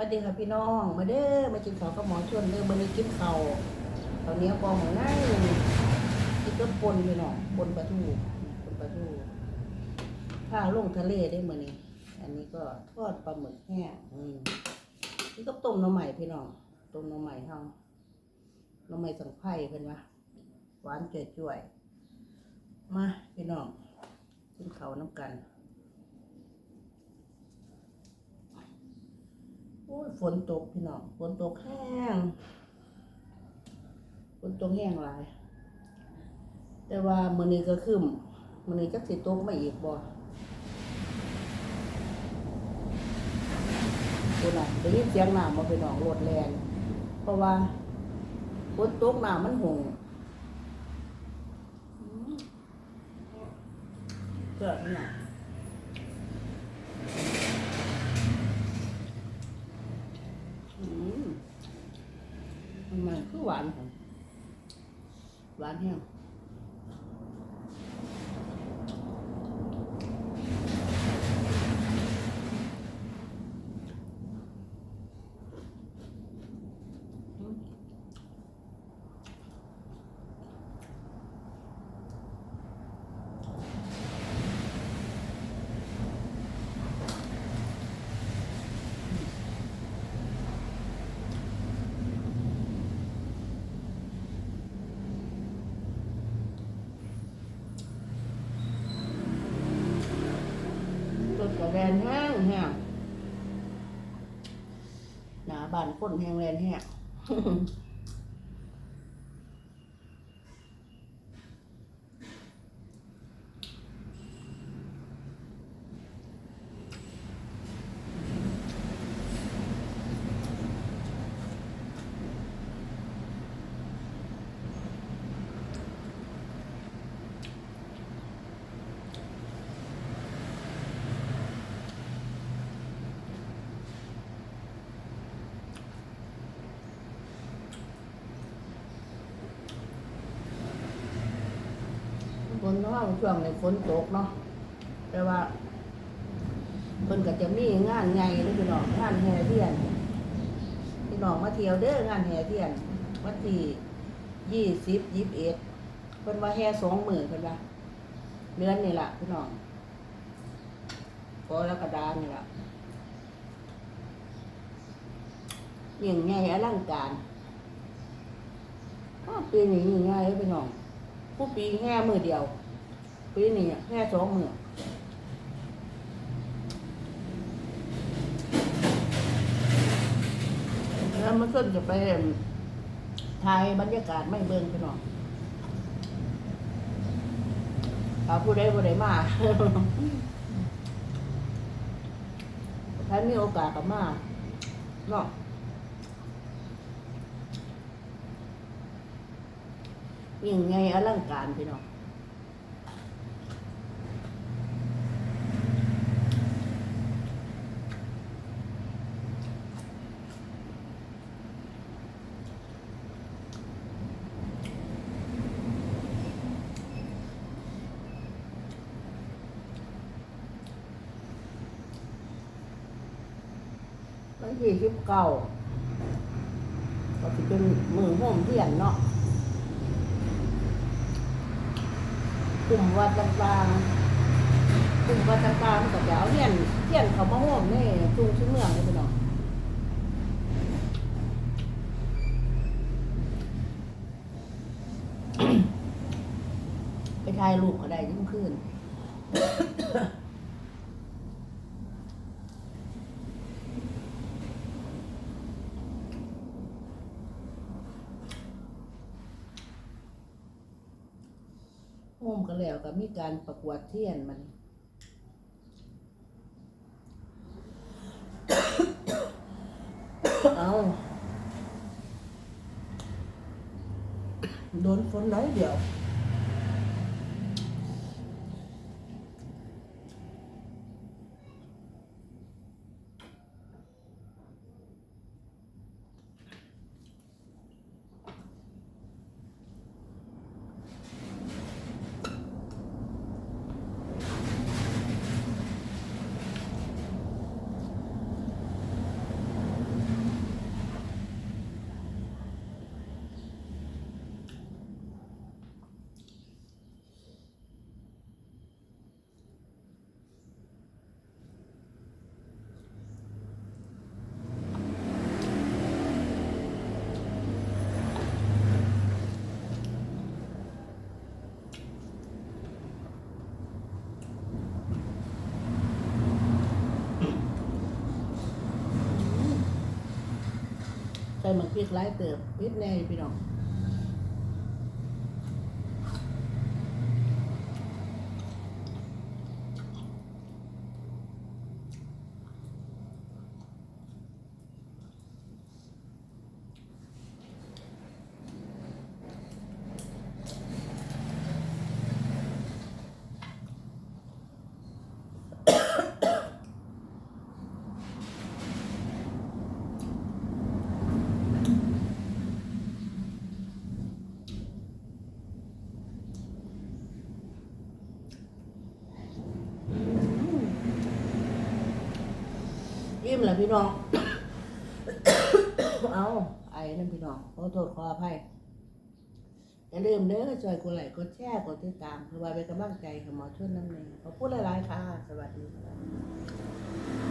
วัสดีค่ะพี่น้องมาเด้อมากินข้าวกับหมอชวนเด้อมานี้กินข้าวข้าวเหนียวกองของนั่งกินก็ปนพี่น้องปนปลาทูปนปลาทูผ้าลงทะเลได้มื้อนี้ อันนี้ก็ทอดปลาหมึกแห้งอืมนี่ก็ต้มน้ำใหม่พี่น้องต้มน้ำใหม่เฮาน้ำใหม่สังไผ่เพิ่นว่าหวานจ่วยมาพี่น้องกินข้าวน้ำกัน โอ้ยฝนตกพี่น้องฝนตกแห้งฝนตกแห้งหลาย แต่ว่ามื้อนี้ก็คืมมื้อนี้จักสิตกมาอีกบ่คุณน่ะได้ยินเสียงน้ำบ่พี่น้องรถแรงเพราะว่าฝนตกน้ำมันหงอืมเกิดนี่น่ะ อืมมันมันคือหวานของ หว แระแวนแห้งแห้งหนาบานก้นแห้งแรงแห้ง เนาะช่วงในฝนตกเนาะแต่ว่าเพิ่นก็จะมีงานใหญ่เลยพี่น้องงานแห่เทียนพี่น้องมาเที่ยวเด้องานแห่เทียนวันที่ยี่สิบยี่สิบเอ็ดเพิ่นว่าแห่สองหมื่นเพิ่นว่าเดือนนี่แหละพี่น้องกรกฎานี่แหล่ะยิ่งใหญ่อลังการอ้าวปีนี้ยิ่งใหญ่เลยพี่น้องผู้ปีแห่มือเดียว ปีนี้แห่สองมือแล้วมันก็จะไปถ่ายบรรยากาศไม่เบิ่งพี่น้องถ้าผู้ใดผู้ใดมาถ้ามีโอกาสก็มาเนาะยิ่งไงอลังการพี่น้อง วันที่สิบเก้าก็จะเป็นมือห่มเทียนเนาะกลุ่มวัดต่างๆกลุ่มวัดต่างๆก็จะเอาเทียนเทียนเขามาห่มในจุงชิ้นเมืองเลยพี่น้องไปถ่ายรูปก็ได้ยิ่งขึ้น โฮมก็แล้วก็มีการประกวดเทียนมันเอาโดนฝนน้อยเดียว ส่หมักพริกไล่เติบพริกแน่พี่น้อง ยิ้มแหละพี่น้อง เอาไอ้นั่นพี่น้องขอโทษขออภัยอย่าลืมเด้อจอยกดไลค์กดแชร์กดติดตามเพื่อว่าเป็นกำลังใจกับหมอช่วยน้ำเนยขอพูดหลายๆค่ะ สวัสดีค่ะ